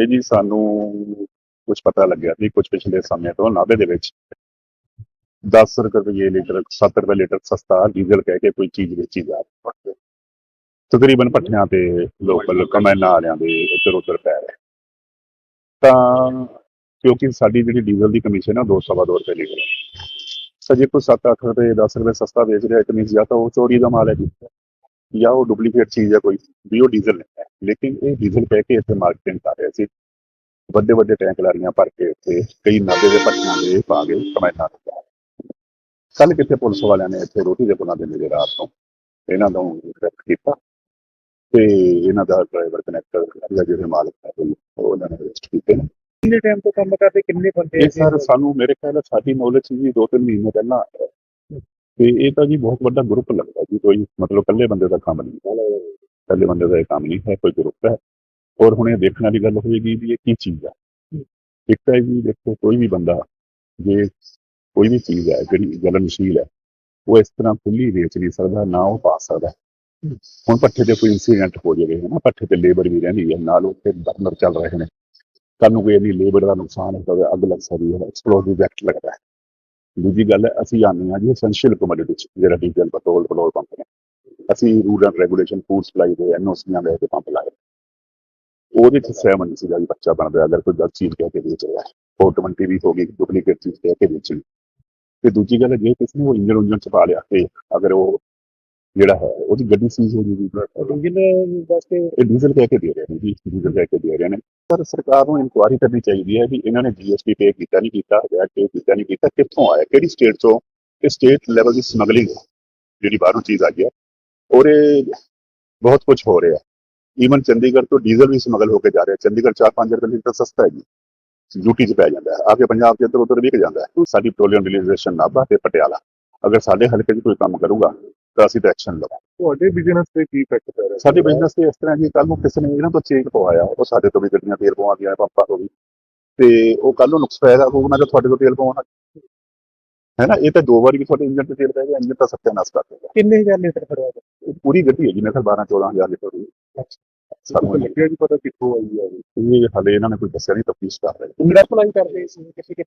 ਇਹ ਜੀ ਸਾਨੂੰ ਕੁਝ ਪਤਾ ਲੱਗਿਆ ਵੀ ਕੁਝ ਪਿਛਲੇ ਸਮੇਂ ਤੋਂ ਨਾਭੇ ਦੇ ਵਿੱਚ 10 ਰੁਪਏ ਲੀਟਰ 7 ਰੁਪਏ ਲੀਟਰ ਸਸਤਾ ਡੀਜ਼ਲ ਕਹਿ ਕੇ ਕੋਈ ਚੀਜ਼ ਵੇਚੀ ਜਾ ਰਹੀ ਹੈ। ਤਕਰੀਬਨ ਪੱਠਿਆਂ ਤੇ ਲੋਕਲ ਕਮੈਨਾ ਵਾਲਿਆਂ ਦੇ ਇੱਧਰ ਉੱਧਰ ਪੈ ਰਿਹਾ। ਤਾਂ ਕਿਉਂਕਿ ਸਾਡੀ ਜਿਹੜੀ ਡੀਜ਼ਲ ਦੀ ਕਮਿਸ਼ਨ ਆ 202 ਰੁਪਏ ਲੀਟਰ ਹੈ। ਸੋ ਜੇ ਕੋਈ 7-8 ਰੁਪਏ 10 ਰੁਪਏ ਸਸਤਾ ਵੇਚ ਰਿਹਾ ਕਮਿਸ ਜਾਂ ਤਾਂ ਉਹ ਚੋਰੀ ਦਾ ਮਾਲ ਹੈ ਜੀ। ਜਾਂ ਉਹ ਡੁਪਲੀਕੇਟ ਚੀਜ਼ ਹੈ ਕੋਈ ਵੀ ਉਹ ਡੀਜ਼ਲ ਨਹੀਂ ਹੈ। ਲੇਕਿਨ ਇਹ ਡੀਜ਼ਲ ਕਹਿ ਕੇ ਇੱਥੇ ਮਾਰਕੀਟਿੰਗ ਕਰ ਰਹੇ ਸੀ। ਵੱਡੇ ਵੱਡੇ ਟੈਂਕ ਲਾਰੀਆਂ ਭਰ ਕੇ ਇੱਥੇ ਕਈ ਨਾਭੇ ਦੇ ਪੱਟੀਆਂ ਦੇ ਪਾ ਕੇ ਕਮੈਨਾ ਦੇ ਕੱਲ ਕਿਤੇ ਪੁਲਿਸ ਵਾਲਿਆਂ ਨੇ ਇੱਥੇ ਰੋਟੀ ਦੇ ਪੁਲਾਂ ਦੇ ਨੇੜੇ ਰਾਤ ਤੋਂ ਇਹਨਾਂ ਨੂੰ ਅਰੈਸਟ ਕੀਤਾ। ਤੇ ਇਹਨਾਂ ਦਾ ਡਰਾਈਵਰ ਕਨੈਕਟਰ ਜਾਂ ਜਿਹੜੇ ਮਾਲਕ ਹੈ ਉਹ ਉਹਨਾਂ ਨੇ ਅਰੈਸਟ ਕੀਤੇ ਨੇ। ਕਿੰਨੇ ਟਾਈਮ ਤੋਂ ਕੰਮ ਕਰਦੇ ਕਿੰਨੇ ਬੰਦੇ ਇਹ ਸਰ ਸਾਨੂੰ ਮੇਰੇ ਖਿਆਲ ਨਾਲ ਸਾਡੀ ਨੌਲੇਜ ਜੀ ਦੋ ਤਿੰਨ ਮਹੀਨੇ ਪਹਿਲਾਂ। ਤੇ ਇਹ ਤਾਂ ਜੀ ਬਹੁਤ ਵੱਡਾ ਗਰੁੱਪ ਲੱਗਦਾ ਜੀ ਕੋਈ ਮਤਲਬ ਇਕੱਲੇ ਬੰਦੇ ਦਾ ਕੰਮ ਨਹੀਂ ਹੈ ਇਕੱਲੇ ਬੰਦੇ ਦਾ ਇਹ ਕੰਮ ਨਹੀਂ ਹੈ ਕੋਈ ਗਰੁੱਪ ਹੈ। ਔਰ ਹੁਣ ਇਹ ਦੇਖਣ ਵਾਲੀ ਗੱਲ ਹੋਏਗੀ ਵੀ ਇਹ ਕੀ ਚੀਜ਼ ਹੈ। ਇੱਕ ਤਾਂ ਵੀ ਦੇਖੋ ਕੋਈ ਵੀ ਬੰਦਾ ਜੇ ਕੋਈ ਵੀ ਚੀਜ਼ ਹੈ ਜਿਹੜੀ ਜਲਨਸ਼ੀਲ ਹੈ ਉਹ ਇਸ ਤਰ੍ਹਾਂ ਖੁੱਲੀ ਵੇਚ ਨਹੀਂ ਸਕਦਾ ਨਾ ਉਹ ਪਾ ਸਕਦਾ। ਹੁਣ ਪੱਠੇ ਤੇ ਕੋਈ ਇਨਸੀਡੈਂਟ ਹੋ ਜਾਵੇ ਹੈ ਨਾ ਪੱਠੇ ਤੇ ਲੇਬਰ ਵੀ ਰਹਿੰਦੀ ਹੈ ਨਾਲ ਉੱਥੇ ਬਰਨਰ ਚੱਲ ਰਹੇ ਨੇ। ਕੱਲ ਨੂੰ ਕੋਈ ਇੰਨੀ ਲੇਬਰ ਦਾ ਨੁਕਸਾਨ ਹੋ ਜਾਵੇ ਅੱਗ ਲੱਗ ਸਕਦੀ ਹੈ ਐਕਸਪਲੋਸਿਵ ਐਕਟ ਲੱਗਦਾ ਹੈ। ਦੂਜੀ ਗੱਲ ਹੈ ਅਸੀਂ ਆਉਂਦੇ ਹਾਂ ਜੀ ਐਸੈਂਸ਼ੀਅਲ ਕਮੋਡਿਟੀ ਜਿਹੜਾ ਡੀਜ਼ਲ ਪੈਟਰੋਲ ਪੈਟਰੋਲ ਪੰਪ ਨੇ। ਅਸੀਂ rule and regulation food supply ਦੇ ਐਨਓਸੀਆਂ ਦੇ ਕੇ ਪੰਪ ਲਾਏ ਉਹਦੇ ਚ ਸਹਿਮਤ ਸੀਗਾ ਵੀ ਬੱਚਾ ਬਣਦਾ ਅਗਰ ਕੋਈ ਗਲਤ ਚੀਜ਼ ਕਹਿ ਕੇ ਵੇਚ ਰਿਹਾ ਹੈ। ਫੋਰਟਮੈਂਟੀ ਵੀ ਹੋ ਗਈ ਡੁਪਲੀਕੇਟ ਚੀਜ਼ ਕਹਿ ਕੇ ਵੇਚਣੀ। ਤੇ ਦੂਜੀ ਗੱਲ ਹੈ, ਜੇ ਕਿਸੇ ਨੇ ਉਹ ਇੰਜਨ ਉਂਜਨ ਚ ਪਾ ਲਿਆ ਤੇ ਅਗਰ ਉਹ ਜਿਹੜਾ ਹੈ ਉਹਦੀ ਗੱਡੀ ਸੀਜ਼ ਹੋ। ਜੂਗੀ ਡੀਜ਼ਲ ਵਾਸਤੇ ਇਹ ਡੀਜ਼ਲ ਕਹਿ ਕੇ ਦੇ ਰਹੇ ਨੇ ਜੀ ਡੀਜ਼ਲ ਕਹਿ ਕੇ ਦੇ ਰਹੇ ਨੇ। ਪਰ ਸਰਕਾਰ ਨੂੰ ਇਨਕੁਆਇਰੀ ਕਰਨੀ ਚਾਹੀਦੀ ਹੈ ਵੀ ਇਹਨਾਂ ਨੇ ਜੀਐਸਟੀ ਪੇ ਕੀਤਾ ਨਹੀਂ ਕੀਤਾ ਵੈਟ ਪੇ ਕੀਤਾ ਨਹੀਂ ਕੀਤਾ ਕਿੱਥੋਂ ਆਇਆ ਕਿਹੜੀ ਸਟੇਟ ਤੋਂ ਇਹ ਸਟੇਟ ਲੈਵਲ ਦੀ ਸਮਗਲਿੰਗ ਜਿਹੜੀ ਬਾਹਰੋਂ ਚੀਜ਼ ਆ ਗਈ ਹੈ ਔਰ ਇਹ ਬਹੁਤ ਕੁਝ ਹੋ ਰਿਹਾ। ਈਵਨ ਚੰਡੀਗੜ੍ਹ ਤੋਂ ਡੀਜ਼ਲ ਵੀ ਸਮਗਲ ਹੋ ਕੇ ਜਾ ਰਿਹਾ ਚੰਡੀਗੜ੍ਹ 4-5 ਰੁਪਏ ਲੀਟਰ ਸਸਤਾ ਹੈ ਜੀ। ਯੂਟੀ 'ਚ ਪੈ ਜਾਂਦਾ ਹੈ ਆ ਕੇ ਪੰਜਾਬ 'ਚ ਇੱਧਰ ਉੱਧਰ ਵਿਕ ਜਾਂਦਾ ਹੈ। ਸਾਡੀ ਪੈਟਰੋਲੀਅਮ ਰਿਲੀਜ਼ੇਸ਼ਨ ਨਾਭਾ ਤੇ ਪਟਿਆਲਾ ਅਗਰ ਸਾਡੇ ਹਲਕੇ 'ਚ ਕੋਈ ਕੰਮ ਕਰੂਗਾ ਤਾਂ ਅਸੀਂ ਐਕਸ਼ਨ ਲਵਾਂਗੇ। ਤੁਹਾਡੇ ਬਿਜ਼ਨਸ ਤੇ ਕੀ ਇਫੈਕਟ ਪੈ ਰਿਹਾ? ਸਾਡੇ ਬਿਜ਼ਨਸ ਤੇ ਇਸ ਤਰ੍ਹਾਂ ਜੀ ਕੱਲ ਨੂੰ ਕਿਸੇ ਨੇ ਇਹਨਾਂ ਤੋਂ ਚੇਕ ਪਵਾਇਆ ਉਹ ਸਾਡੇ ਤੋਂ ਵੀ ਗੱਡੀਆਂ ਤੇਲ ਪਵਾਉਂਦੀਆਂ ਪੰਪਾਂ ਤੋਂ ਵੀ। ਤੇ ਉਹ ਕੱਲ ਨੂੰ ਨੁਕਸ ਪੈਦਾ ਹੋਊ ਮੈਂ ਤਾਂ ਤੁਹਾਡੇ ਤੋਂ ਤੇਲ ਪਵਾਉਣਾ। ਹੈ ਨਾ? ਇਹ ਤਾਂ ਦੋ ਵਾਰੀ ਵੀ ਤੁਹਾਡੇ ਇੰਜਨ ਤੇ ਤੇਲ ਪੈ ਗਿਆ ਇੰਜਨ ਤਾਂ ਸੱਤਿਆਨਾਸ਼ ਕਰ ਦੇਗਾ ਕਿੰਨੇ ਹਜ਼ਾਰ ਲੀਟਰ ਇਹ ਪੂਰੀ ਗੱਡੀ ਹੈ ਜੀ ਮੇਰੇ ਖਿਆਲ 12 14000 ਲੀਟਰ ਦੀ। ਸਾਨੂੰ ਲੱਗਿਆ ਜੀ ਪਤਾ ਕਿੱਥੋਂ ਆਈ ਹੈ ਇਹ। ਹਲੇ ਇਹਨਾਂ ਨੇ ਕੋਈ ਦੱਸਿਆ ਨਹੀਂ ਤਫਤੀਸ਼ ਕਰ ਰਹੇ। ਇੰਗਲਿਸ਼ ਅਪਲਾਈ ਕਰਦੇ ਸੀ ਕਿਸੇ ਕਿ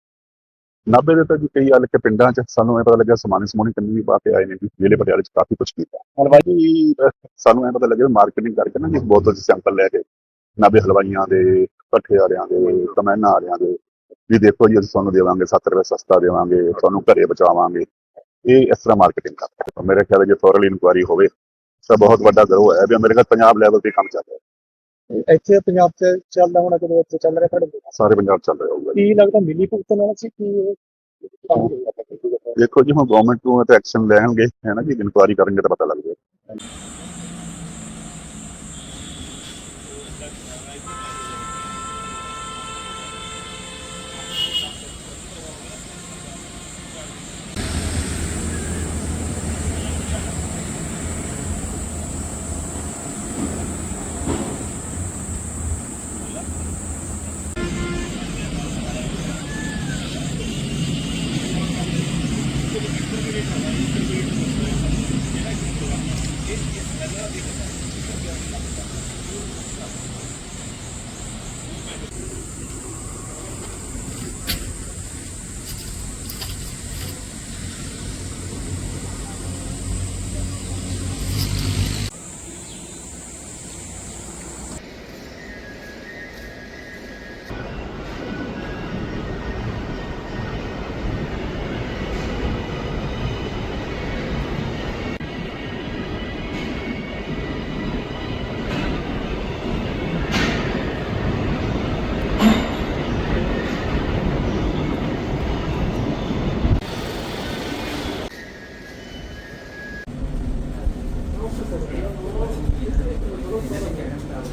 ਨਾਭੇ ਦੇ ਤਾਂ ਜੀ ਕਈ ਹਲ ਕੇ ਪਿੰਡਾਂ 'ਚ ਸਾਨੂੰ ਇਹ ਪਤਾ ਲੱਗਿਆ ਸਮਾਨ ਸਮੂਨੀ ਕੰਨੀ ਵੀ ਪਾ ਕੇ ਆਏ ਨੇ ਜੀ, ਜ਼ਿਲ੍ਹੇ ਪਟਿਆਲੇ 'ਚ ਕਾਫੀ ਕੁਝ ਕੀਤਾ। ਹਲਵਾਈ ਸਾਨੂੰ ਇਹ ਪਤਾ ਲੱਗਿਆ ਮਾਰਕੀਟਿੰਗ ਕਰਕੇ ਨਾ ਜੀ ਬੋਤਲ 'ਚ ਸੈਂਪਲ ਲੈ ਕੇ, ਨਾਭੇ ਹਲਵਾਈਆਂ ਦੇ ਪੱਠੇ ਵਾਲਿਆਂ ਦੇ ਕਮੈਨਾ ਵਾਲਿਆਂ ਦੇ, ਵੀ ਦੇਖੋ ਜੀ ਅਸੀਂ ਤੁਹਾਨੂੰ ਦੇਵਾਂਗੇ 7 ਰੁਪਏ ਸਸਤਾ ਦੇਵਾਂਗੇ, ਤੁਹਾਨੂੰ ਘਰੇ ਬਚਾਵਾਂਗੇ ਇਹ ਇਸ ਤਰ੍ਹਾਂ ਮਾਰਕੀਟਿੰਗ ਕਰਦੇ ਮੇਰੇ ਖਿਆਲ ਹੈ ਜੇ ਥੋਰਲੀ ਇਨਕੁਆਰੀ ਹੋਵੇ, ਤਾਂ ਬਹੁਤ ਵੱਡਾ ਗਰੋ ਹੈ, ਵੀ ਮੇਰੇ ਖਿਆਲ ਪੰਜਾਬ ਲੈਵਲ ਤੇ ਕੰਮ ਚੱਲ ਰਿਹਾ ਇੱਥੇ ਪੰਜਾਬ 'ਚ ਚੱਲਦਾ ਹੋਣਾ ਜਦੋਂ ਇੱਥੇ ਚੱਲ ਰਿਹਾ ਤੁਹਾਡੇ ਸਾਰੇ ਪੰਜਾਬ ਚੱਲ ਰਿਹਾ ਹੋਊਗਾ ਜੀ। ਕੀ ਲੱਗਦਾ ਮਿਲੀ ਭੁਗਤਣ ਵਾਲਾ ਸੀ ਕਿ ਇਹ? ਦੇਖੋ ਜੀ ਹੁਣ ਗਵਰਨਮੈਂਟ ਨੂੰ ਤਾਂ ਐਕਸ਼ਨ ਲੈਣਗੇ ਹੈ ਨਾ ਜੀ ਇਨਕੁਆਰੀ ਕਰਨਗੇ ਤਾਂ ਪਤਾ ਲੱਗ ਜਾਏਗਾ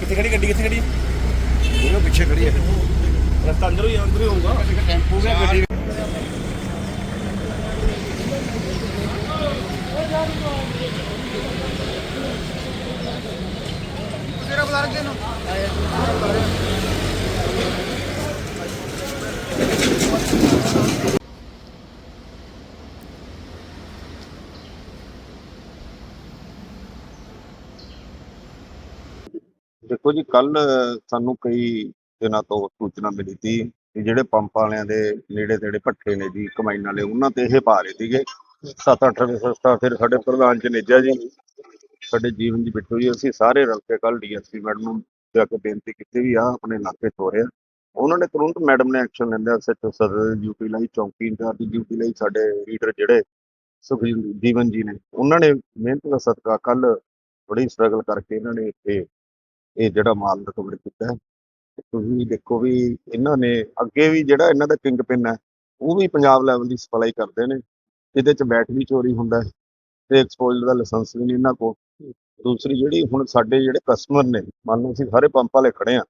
ਕਿੱਥੇ ਖੜੀ ਗੱਡੀ ਕਿੱਥੇ ਖੜੀ? ਉਹ ਪਿੱਛੇ ਖੜੀ ਹੈ। ਰਸਤਾ ਅੰਦਰ ਹੀ ਅੰਦਰ ਹੀ ਹੋਊਗਾ। ਟੈਂਪੂ ਗਿਆ ਗੱਡੀ ਤੇਰਾ ਬੁਲਾ ਰੱਖੇ ਨੂੰ ਦੇਖੋ ਜੀ ਕੱਲ ਸਾਨੂੰ ਕਈ ਦਿਨਾਂ ਤੋਂ ਸੂਚਨਾ ਮਿਲੀ ਸੀ ਕਿ ਜਿਹੜੇ ਪੰਪ ਵਾਲਿਆਂ ਦੇ ਨੇੜੇ ਤੇੜੇ ਭੱਠੇ ਨੇ ਜੀ, ਕਮਾਈਨ ਵਾਲੇ, ਉਹਨਾਂ ਤੇ ਇਹ ਪਾ ਰਹੇ ਸੀਗੇ। 7-8 ਰੁਪਏ ਫਿਰ ਸਾਡੇ ਪ੍ਰਧਾਨ ਜਨੇਜਾ ਜੀ। ਸਾਡੇ ਜੀਵਨ ਜੀ ਬਿੱਟੂ ਜੀ, ਅਸੀਂ ਸਾਰੇ ਰਲ ਕੇ ਕੱਲ ਡੀਐਸਪੀ ਮੈਡਮ ਨੂੰ ਜਾ ਕੇ ਬੇਨਤੀ ਕੀਤੀ ਵੀ ਆ ਆਪਣੇ ਇਲਾਕੇ 'ਚ ਹੋ ਰਿਹਾ। ਉਹਨਾਂ ਨੇ ਤੁਰੰਤ ਮੈਡਮ ਨੇ ਐਕਸ਼ਨ ਲੈਂਦੇ ਸੱਚੋ ਸਦਰ ਡਿਊਟੀ ਲਈ, ਚੌਂਕੀ ਇੰਚਾਰਜ ਦੀ ਡਿਊਟੀ ਲਈ, ਸਾਡੇ ਲੀਡਰ ਜਿਹੜੇ ਸੁਖਜੀਤ ਜੀਵਨ ਜੀ ਨੇ, ਉਹਨਾਂ ਨੇ ਮਿਹਨਤ ਦਾ ਸਦਕਾ ਕੱਲ ਬੜੀ ਸਟਰਗਲ ਕਰਕੇ ਇਹਨਾਂ ਨੇ ਇੱਥੇ ਇਹ ਜਿਹੜਾ ਮਾਲ ਰਿਕਵਰ ਕੀਤਾ ਹੈ। ਤੁਸੀਂ ਦੇਖੋ ਵੀ ਇਹਨਾਂ ਨੇ ਅੱਗੇ ਵੀ ਜਿਹੜਾ ਇਹਨਾਂ ਦਾ ਕਿੰਗ ਪਿੰਨ ਹੈ, ਉਹ ਵੀ ਪੰਜਾਬ ਲੈਵਲ ਦੀ ਸਪਲਾਈ ਕਰਦੇ ਨੇ। ਇਹਦੇ ਚ ਬੈਟ ਵੀ ਚੋਰੀ ਹੁੰਦਾ ਹੈ ਤੇ ਐਕਸਪੋਜ਼ਰ ਦਾ ਲਾਇਸੈਂਸ ਵੀ ਨਹੀਂ ਇਹਨਾਂ ਕੋਲ। ਦੂਸਰੀ ਜਿਹੜੀ ਹੁਣ ਸਾਡੇ ਜਿਹੜੇ ਕਸਟਮਰ ਨੇ, ਮੰਨ ਲਓ ਅਸੀਂ ਸਾਰੇ ਪੰਪ ਵਾਲੇ ਖੜੇ ਆ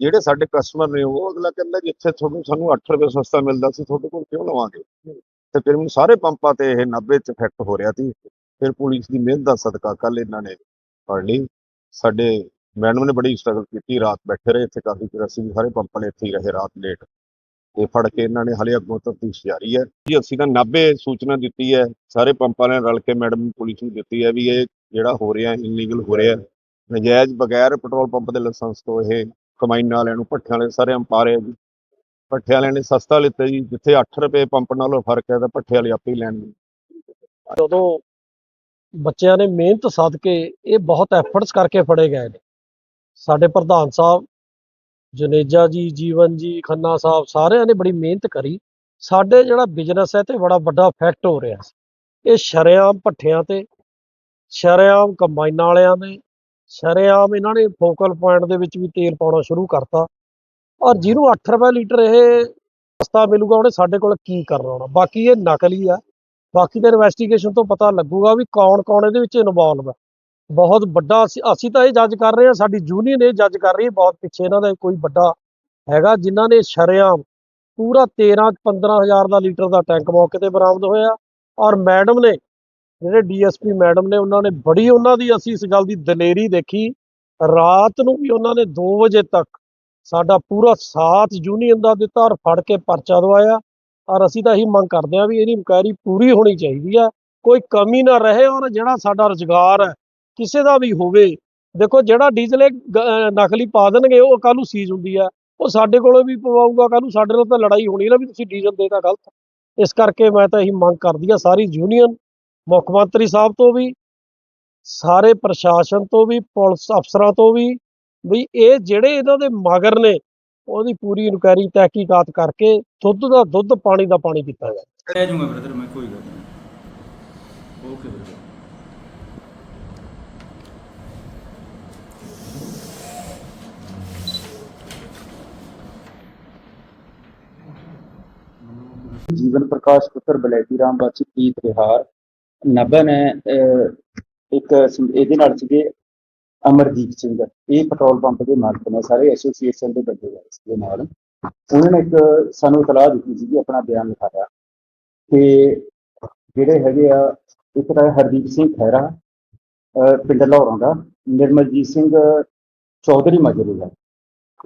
ਜਿਹੜੇ ਸਾਡੇ ਕਸਟਮਰ ਨੇ ਉਹ ਅਗਲਾ ਕਹਿੰਦਾ ਜਿੱਥੇ ਤੁਹਾਨੂੰ, ਸਾਨੂੰ 8 ਰੁਪਏ ਸਸਤਾ ਮਿਲਦਾ ਸੀ ਤੁਹਾਡੇ ਕੋਲ ਕਿਉਂ ਲਵਾਂਗੇ? ਤੇ ਫਿਰ ਹੁਣ ਸਾਰੇ ਪੰਪਾਂ ਤੇ ਇਹ 90 ਚ ਇਫੈਕਟ ਹੋ ਰਿਹਾ ਸੀ। ਫਿਰ ਪੁਲਿਸ ਦੀ ਮਿਹਨਤ ਦਾ ਸਦਕਾ ਕੱਲ ਇਹਨਾਂ ਨੇ ਫੜ ਲਈ। ਸਾਡੇ ਮੈਡਮ ਨੇ ਬੜੀ ਸਟਰਗਲ ਕੀਤੀ, ਰਾਤ ਬੈਠੇ ਰਹੇ ਇੱਥੇ ਕਾਫੀ ਚਿਰ ਅਸੀਂ ਸਾਰੇ ਪੰਪ ਇੱਥੇ ਹੀ ਰਹੇ ਰਾਤ ਲੇਟ ਤੇ ਫੜ ਕੇ ਇਹਨਾਂ ਨੇ ਹਲੇ ਅੱਗੋਂ ਤਫਤੀਸ਼ ਜਾਰੀ ਹੈ। ਜੀ, ਅਸੀਂ ਤਾਂ 90 ਸੂਚਨਾ ਦਿੱਤੀ ਹੈ, ਸਾਰੇ ਪੰਪ ਨੇ ਰਲ ਕੇ ਮੈਡਮ ਪੁਲਿਸ ਨੂੰ ਦਿੱਤੀ ਹੈ ਵੀ ਇਹ ਜਿਹੜਾ ਹੋ ਰਿਹਾ ਇਲੀਗਲ ਹੋ ਰਿਹਾ। ਨਜਾਇਜ਼ ਬਗੈਰ ਪੈਟਰੋਲ ਪੰਪ ਦੇ ਲਾਇਸੈਂਸ ਤੋਂ ਇਹ ਕਮਾਈਨ ਵਾਲਿਆਂ ਨੂੰ ਭੱਠਿਆਂ ਵਾਲੇ ਸਾਰੇ ਪਾ ਜੀ। ਭੱਠੇ ਵਾਲਿਆਂ ਨੇ ਸਸਤਾ ਲਿੱਤਾ ਜੀ, ਜਿੱਥੇ 8 ਰੁਪਏ ਪੰਪ ਨਾਲੋਂ ਫ਼ਰਕ ਹੈ ਤਾਂ ਭੱਠੇ ਵਾਲੇ ਆਪੇ ਹੀ ਲੈਣਗੇ ਜਦੋਂ ਬੱਚਿਆਂ ਨੇ ਮਿਹਨਤ ਸਦਕੇ, ਇਹ ਬਹੁਤ ਐਫਰਟਸ ਕਰਕੇ ਫੜੇ ਗਏ ਨੇ। ਸਾਡੇ ਪ੍ਰਧਾਨ ਸਾਹਿਬ, ਜਨੇਜਾ ਜੀ, ਜੀਵਨ ਜੀ, ਖੰਨਾ ਸਾਹਿਬ ਸਾਰਿਆਂ ਨੇ ਬੜੀ ਮਿਹਨਤ ਕਰੀ। ਸਾਡੇ ਜਿਹੜਾ ਬਿਜ਼ਨਸ ਹੈ ਤੇ ਬੜਾ ਵੱਡਾ ਇਫੈਕਟ ਹੋ ਰਿਹਾ ਸੀ। ਇਹ ਸ਼ਰੇਆਮ ਭੱਠਿਆਂ ਤੇ, ਸ਼ਰੇਆਮ ਕੰਬਾਈਨਾਂ ਵਾਲਿਆਂ ਨੇ, ਸ਼ਰੇਆਮ ਇਹਨਾਂ ਨੇ ਫੋਕਲ ਪੁਆਇੰਟ ਦੇ ਵਿੱਚ ਵੀ ਤੇਲ ਪਾਉਣਾ ਸ਼ੁਰੂ ਕਰਤਾ। ਔਰ ਜਿਹਨੂੰ 8 ਰੁਪਏ ਲੀਟਰ ਇਹ ਸਸਤਾ ਮਿਲੂਗਾ, ਉਹਨੇ ਸਾਡੇ ਕੋਲ ਕੀ ਕਰਨਾ ਹੋਣਾ? ਬਾਕੀ ਇਹ ਨਕਲੀ ਆ। ਬਾਕੀ ਤਾਂ ਇਨਵੈਸਟੀਗੇਸ਼ਨ ਤੋਂ ਪਤਾ ਲੱਗੂਗਾ ਵੀ ਕੌਣ ਕੌਣ ਇਹਦੇ ਵਿੱਚ ਇਨਵੋਲਵ ਹੈ ਬਹੁਤ ਵੱਡਾ, ਅਸੀਂ ਅਸੀਂ ਤਾਂ ਇਹ ਜੱਜ ਕਰ ਰਹੇ ਹਾਂ, ਸਾਡੀ ਯੂਨੀਅਨ ਇਹ ਜੱਜ ਕਰ ਰਹੀ ਹੈ, ਬਹੁਤ ਪਿੱਛੇ ਇਹਨਾਂ ਦਾ ਕੋਈ ਵੱਡਾ ਹੈਗਾ, ਜਿਨ੍ਹਾਂ ਨੇ ਸ਼ਰੇਆਮ ਪੂਰਾ 13 15000 ਦਾ ਲੀਟਰ ਦਾ ਟੈਂਕ ਮੌਕੇ ਤੇ ਬਰਾਮਦ ਹੋਇਆ ਔਰ ਮੈਡਮ ਨੇ, ਜਿਹੜੇ ਡੀਐਸਪੀ ਮੈਡਮ ਨੇ, ਉਹਨਾਂ ਨੇ ਬੜੀ ਉਹਨਾਂ ਦੀ, ਅਸੀਂ ਇਸ ਗੱਲ ਦੀ ਦਲੇਰੀ ਦੇਖੀ, ਰਾਤ ਨੂੰ ਵੀ ਉਹਨਾਂ ਨੇ 2 ਵਜੇ ਤੱਕ ਸਾਡਾ ਪੂਰਾ ਸਾਥ ਯੂਨੀਅਨ ਦਾ ਦਿੱਤਾ ਔਰ ਫੜ ਕੇ ਪਰਚਾ ਦਵਾਇਆ ਔਰ ਅਸੀਂ ਤਾਂ ਇਹੀ ਮੰਗ ਕਰਦੇ ਹਾਂ ਵੀ ਇਹਦੀ ਇਨਕੁਆਇਰੀ ਪੂਰੀ ਹੋਣੀ ਚਾਹੀਦੀ ਹੈ, ਕੋਈ ਕਮੀ ਨਾ ਰਹੇ ਔਰ ਜਿਹੜਾ ਸਾਡਾ ਰੁਜ਼ਗਾਰ ਹੈ ਕਿਸੇ ਦਾ ਵੀ ਹੋਵੇ, ਦੇਖੋ ਜਿਹੜਾ ਡੀਜ਼ਲ ਇਹ ਨਕਲੀ ਪਾ ਦੇਣਗੇ, ਉਹ ਕੱਲ੍ਹ ਨੂੰ ਸੀਜ਼ ਹੁੰਦੀ ਹੈ ਉਹ ਸਾਡੇ ਕੋਲੋਂ ਵੀ ਪਵਾਊਗਾ, ਕੱਲ੍ਹ ਨੂੰ ਸਾਡੇ ਨਾਲ ਤਾਂ ਲੜਾਈ ਹੋਣੀ ਨਾ ਵੀ ਤੁਸੀਂ ਡੀਜ਼ਲ ਦੇਤਾ ਗਲਤ। ਇਸ ਕਰਕੇ ਮੈਂ ਤਾਂ ਇਹੀ ਮੰਗ ਕਰਦੀ ਹਾਂ ਸਾਰੀ ਯੂਨੀਅਨ ਮੁੱਖ ਮੰਤਰੀ ਸਾਹਿਬ ਤੋਂ ਵੀ, ਸਾਰੇ ਪ੍ਰਸ਼ਾਸਨ ਤੋਂ ਵੀ, ਪੁਲਿਸ ਅਫਸਰਾਂ ਤੋਂ ਵੀ ਵੀ ਇਹ ਜਿਹੜੇ ਇਹਨਾਂ ਦੇ ਮਗਰ ਨੇ, ਉਹਦੀ ਪੂਰੀ ਇਨਕੁਆਇਰੀ ਤਹਿਕੀਕਾਤ ਕਰਕੇ ਦੁੱਧ ਦਾ, ਦੁੱਧ ਪਾਣੀ ਦਾ ਪਾਣੀ ਕੀਤਾ ਜਾਵੇ। ਰਹਿ ਜਾਊਂਗਾ ਬ੍ਰਦਰ ਮੈਂ ਕੋਈ ਗੱਲ ਨਹੀਂ ਓਕੇ ਬ੍ਰਦਰ ਜੀਵਨ ਪ੍ਰਕਾਸ਼ ਪੁੱਤਰ ਬਲੈਤੀ ਰਾਮ ਵਾਸੀ ਪ੍ਰੀਤ ਵਿਹਾਰ ਨਭਨ ਹੈ ਇੱਕ ਇਹਦੇ ਨਾਲ ਸੀਗੇ ਅਮਰਜੀਤ ਸਿੰਘ। ਇਹ ਪੈਟਰੋਲ ਪੰਪ ਦੇ ਮਾਲਕ ਨੇ ਸਾਰੇ ਐਸੋਸੀਏਸ਼ਨ ਦੇ ਬੰਦੇ ਆਏ ਸੀਗੇ ਨਾਲ ਉਹਨਾਂ ਨੇ ਇੱਕ ਸਾਨੂੰ ਇਤਲਾਹ ਦਿੱਤੀ ਸੀ ਆਪਣਾ ਬਿਆਨ ਲਿਖਾਇਆ ਕਿ ਜਿਹੜੇ ਹੈਗੇ ਆ ਇੱਕ ਤਾਂ ਹਰਦੀਪ ਸਿੰਘ ਖਹਿਰਾ ਅਹ, ਪਿੰਡ ਲਾਹੌਰਾਂ ਦਾ ਨਿਰਮਲਜੀਤ ਸਿੰਘ ਚੌਧਰੀ ਮਜਰੂ ਦਾ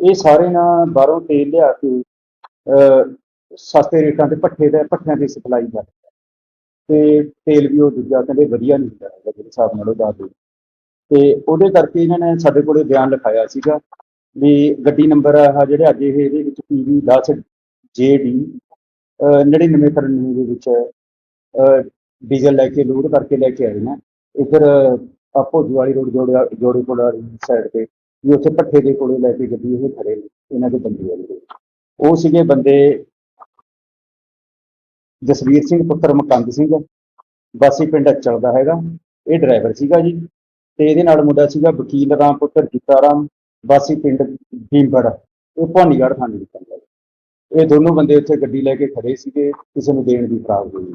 ਇਹ ਸਾਰੇ ਨਾ ਬਾਹਰੋਂ ਤੇਲ ਲਿਆ ਕੇ ਅਹ, ਸਸਤੇ ਰੇਟਾਂ ਤੇ ਭੱਠੇ ਦੇ ਭੱਠਿਆਂ ਦੀ ਸਪਲਾਈ ਕਰਦੇ ਤੇ ਤੇਲ ਵੀ ਉਹ ਦੂਜਾ ਕਹਿੰਦੇ ਵਧੀਆ ਨਹੀਂ ਹੁੰਦਾ ਹੈਗਾ ਜਿਹੜੇ ਹਿਸਾਬ ਨਾਲ ਉਹ ਦੱਸਦੇ ਤੇ ਉਹਦੇ ਕਰਕੇ ਇਹਨਾਂ ਨੇ ਸਾਡੇ ਕੋਲੇ ਬਿਆਨ ਲਿਖਾਇਆ ਸੀਗਾ ਵੀ ਗੱਡੀ ਨੰਬਰ ਆ ਜਿਹੜੇ ਅੱਜ ਇਹ ਇਹਦੇ ਵਿੱਚ ਪੀਵੀ 10 ਜੇਡੀ 9993 ਦੇ ਵਿੱਚ ਅਹ, ਡੀਜ਼ਲ ਲੈ ਕੇ ਲੋਡ ਕਰਕੇ ਲੈ ਕੇ ਆਏ ਨੇ। ਇੱਧਰ ਆਪੋ ਜਵਾਲੀ ਰੋਡ ਜੋੜੇ ਜੋੜੇ ਕੋਲ ਵਾਲੀ ਸਾਈਡ ਤੇ ਵੀ ਉੱਥੇ ਭੱਠੇ ਦੇ ਕੋਲੇ ਲੈ ਕੇ ਗੱਡੀ ਉਹ ਖੜੇ ਨੇ ਇਹਨਾਂ ਦੇ ਬੰਦੇ ਆ ਉਹ ਸੀਗੇ ਬੰਦੇ ਜਸਵੀਰ ਸਿੰਘ ਪੁੱਤਰ ਮਕੰਦ ਸਿੰਘ ਵਾਸੀ ਪਿੰਡ ਅਚਲ ਦਾ ਹੈਗਾ। ਇਹ ਡਰਾਈਵਰ ਸੀਗਾ ਜੀ। ਤੇ ਇਹਦੇ ਨਾਲ ਮੁੰਡਾ ਸੀਗਾ ਵਕੀਲ ਰਾਮ ਪੁੱਤਰ ਜੀਤਾ ਰਾਮ। ਵਾਸੀ ਪਿੰਡ ਭੀਮਗੜ ਇਹ ਭਾਨੀਗੜ੍ਹ ਥਾਣੇ ਵਿੱਚ ਜੀ। ਇਹ ਦੋਨੋਂ ਬੰਦੇ ਉੱਥੇ ਗੱਡੀ ਲੈ ਕੇ ਖੜੇ ਸੀਗੇ ਕਿਸੇ ਨੂੰ ਦੇਣ ਦੀ ਖਰਾਬ ਹੋਈ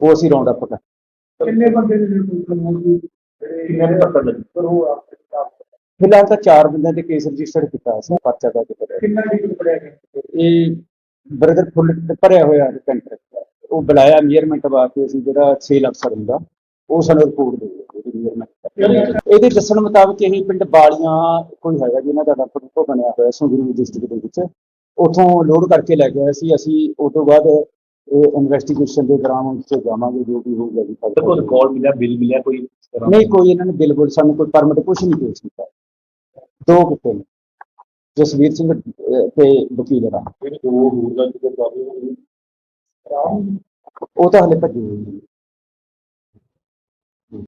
ਉਹ ਅਸੀਂ ਰੌਂਡ ਅਪ ਕਰ ਕਿੰਨੇ ਬੰਦੇ ਨੇ ਕਿੰਨੇ ਪੱਤਰ ਲੱਗੇ ਪਰ ਉਹ ਫਿਲਹਾਲ ਤਾਂ ਚਾਰ ਬੰਦਿਆਂ ਦੇ ਕੇਸ ਰਜਿਸਟਰ ਕੀਤਾ ਸਰ ਪਰਚਾ ਦਾ ਕੀਤਾ ਕਿੰਨਾ ਲੀਗਲ ਪੜਿਆ ਗਿਆ? ਇਹ ਬ੍ਰਦਰ ਫੁੱਲ ਭਰਿਆ ਹੋਇਆ ਕੰਟਰੈਕਟ ਉਹ ਬੁਲਾਇਆ ਮੀਅਰਮੈਂਟ ਵਾਸਤੇ ਅਸੀਂ ਜਿਹੜਾ ਸੇਲ ਅਫਸਰ ਹੁੰਦਾ ਉਹ ਸਾਨੂੰ ਰਿਪੋਰਟ ਦੇ ਇਹਦੇ ਦੱਸਣ ਮੁਤਾਬਕ ਇਹ ਪਿੰਡ ਬਾਲੀਆਂ ਕੋਈ ਹੈਗਾ ਜਿਹਨਾਂ ਦਾ ਡਾਕਟਰ ਤੋਂ ਬਣਿਆ ਹੋਇਆ ਸੰਗਰੂਰ ਡਿਸਟ੍ਰਿਕਟ ਦੇ ਵਿੱਚ। ਉਥੋਂ ਲੋਡ ਕਰਕੇ ਲੈ ਗਿਆ ਸੀ ਅਸੀਂ ਉਸ ਤੋਂ ਬਾਅਦ ਇਹ ਇਨਵੈਸਟੀਗੇਸ਼ਨ ਦੇ ਦੌਰਾਨ ਉਸ ਤੇ ਜਾਵਾਂਗੇ ਜੋ ਵੀ ਹੋਊਗਾ ਜੀ। ਕੋਈ ਰਿਕਾਰਡ ਮਿਲਿਆ ਬਿੱਲ ਮਿਲਿਆ ਕੋਈ ਨਹੀਂ ਕੋਈ ਇਹਨਾਂ ਨੇ ਬਿੱਲ ਬੁੱਲ ਸਾਨੂੰ ਕੋਈ ਪਰਮਿਟ ਕੁਛ ਨਹੀਂ ਪੇਸ਼ ਕੀਤਾ। ਦੋ ਕਿਤੇ ਜਸਵੀਰ ਸਿੰਘ ਤੇ ਵਕੀਲ ਦਾ ਜਿਹੜੇ ਦੋ ਹੋਰ ਦਾ ਜਿਹੜਾ ਕਾਬੂ ਉਹ ਤਾਂ ਹਲੇ ਭੱਜੇ ਹੋਏ ਨੇ